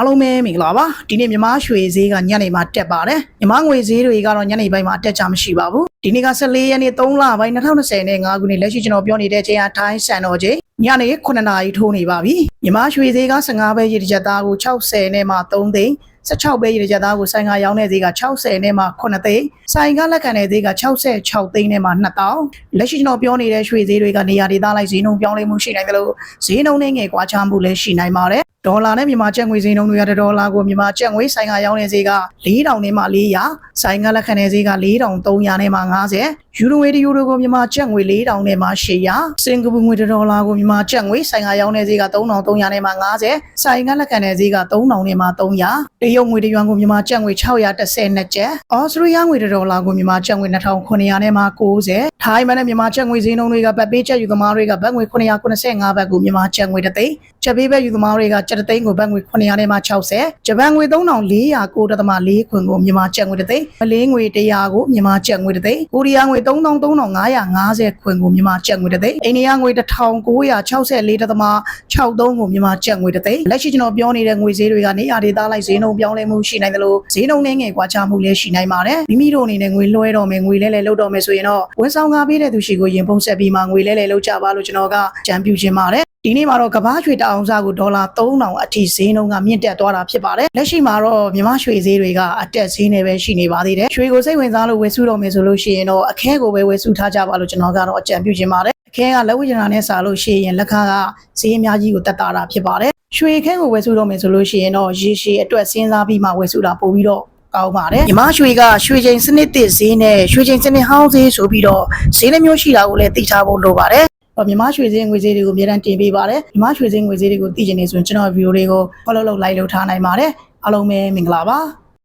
အားလုံးပဲမင်္ဂလာပါဒီနေ့မြမရွှေဈေးကညနေမှာတက်ပါတယ်မြမငွေဈေးတွေကတော့ညနေပိုင်းမှာတက်ကြမရှိပါဘူးဒီနေ့က14ရက်နေ့3လပိုင်း2020နဲ့5ခုနှစ်လက်ရှိကျွန်တော်ပြောနေတဲ့အချိန်အတိုင်းစံတော်ချိန်ညနေ9နာရီထိုးနေပါပြီမြမရွှေဈေးက15ပဲရေတစ်ချက်သားကို60နဲ့မှ3သိန်း16ပဲရေတစ်ချက်သားကိုဆိုင်ကရောင်းတဲ့ဈေးက60နဲ့မှ9သိန်းဆိုင်ကလက်ခံတဲ့ဈေးက66သိန်းနဲ့မှ2000လက်ရှိကျွန်တော်ပြောနေတဲ့ရွှေဈေးတွေကနေရာဒေသလိုက်ဈေးနှုန်းပြောင်းလဲမှုရှိနိုင်တယ်လို့ဈေးနှုန်းနဲ့ငယ်ကွာခြားမှုလည်းရှိနိုင်ပါတယ် ဒေါ်လာနဲ့မြန်မာကျပ်ငွေဈေးနှုန်းတွေကဒေါ်လာကိုမြန်မာကျပ်ငွေဆိုင်ကရောင်းတဲ့ဈေးက4000နဲ့မှ400ဆိုင်ကလက်ခံတဲ့ဈေးက4300နဲ့မှ50ယူရိုငွေတယူရိုကိုမြန်မာကျပ်ငွေ4000နဲ့မှ800စင်ကာပူငွေဒေါ်လာကိုမြန်မာကျပ်ငွေဆိုင်ကရောင်းတဲ့ဈေးက3300နဲ့မှ50ဆိုင်ကလက်ခံတဲ့ဈေးက3000နဲ့မှ300တရုတ်ငွေတယွမ်ကိုမြန်မာကျပ်ငွေ630နဲ့ကျပ်ဩစတြေးလျငွေဒေါ်လာကိုမြန်မာကျပ်ငွေ2900နဲ့မှ90ထိုင်းမန်နဲ့မြန်မာကျပ်ငွေဈေးနှုန်းတွေကဗတ်ပေးကျပ်ယူသမားတွေကဗတ်ငွေ995ဘတ်ကိုမြန်မာကျပ်ငွေတစ်သိန်းကျပ်ပေးဘတ်ယူသမားတွေကကျပ်တစ်သိန်းကိုဗတ်ငွေ900နဲ့မှ60ဂျပန်ငွေ3409.4ခွန်ကိုမြန်မာကျပ်ငွေတစ်သိန်းမလေးငွေ100ကိုမြန်မာကျပ်ငွေတစ်သိန်းကိုရီးယားငွေ3350ခွန်ကိုမြန်မာကျပ်ငွေတစ်သိန်းအိန္ဒိယငွေ1964.63ကိုမြန်မာကျပ်ငွေတစ်သိန်းလက်ရှိကျွန်တော်ပြောနေတဲ့ငွေဈေးတွေကနေရာဒေသလိုက်ဈေးနှုန်းပြောင်းလဲမှုရှိနိုင်တယ်လို့ဈေးနှုန်းနဲ့ငယ်ကွာခြားမှုလည်းရှိနိုင်ပါတယ်မိမိတို့အနေနဲ့ငွေလွှဲတော့မယ်ငွေလဲလဲလုပ်တော့မယ်ဆိုရင်တော့ဝန်ဆောင်ကားပေးတဲ့သူရှိကိုရင်ပုံဆက်ပြီးမှငွေလဲလဲလုပ်ကြပါလို့ကျွန်တော်ကကြံပြုချင်ပါတယ် ဒီနေ့မှာတော့ကဘာရွှေတအောင်စားကိုဒေါ်လာ3000အထိဈေးနှုန်းကမြင့်တက်သွားတာဖြစ်ပါတယ်လက်ရှိမှာတော့မြန်မာရွှေဈေးတွေကအတက်ဈေးနဲ့ပဲရှိနေပါသေးတယ်ရွှေကိုစိတ်ဝင်စားလို့ဝယ်စုတော့မယ်ဆိုလို့ရှိရင်တော့အခဲကိုပဲဝယ်စုထားကြပါလို့ကျွန်တော်ကတော့အကြံပြုချင်ပါတယ်အခဲကလက်ဝဲကျင်တာနဲ့စားလို့ရှိရင်လက်ခါကဈေးအများကြီးကိုတက်တာတာဖြစ်ပါတယ်ရွှေခဲကိုဝယ်စုတော့မယ်ဆိုလို့ရှိရင်တော့ရေရှည်အတွက်စဉ်းစားပြီးမှဝယ်စုတာပို့ပြီးတော့ကောင်းပါတယ်ညီမရွှေကရွှေချိန်စနစ်တစ်ဈေးနဲ့ရွှေချိန်စနစ်ဟောင်းဈေးဆိုပြီးတော့ဈေးနှမျိုးရှိတာကိုလည်းသိထားဖို့လိုပါတယ် တော့မြမရွှေစင်းငွေဈေးတွေကိုအများတန်းတင်ပေးပါတယ်မြမရွှေစင်းငွေဈေးတွေကိုသိချင်နေဆိုရင်ကျွန်တော်ဗီဒီယိုတွေကို follow လုပ် like လုပ်ထားနိုင်ပါတယ်အားလုံးပဲမင်္ဂလာပါ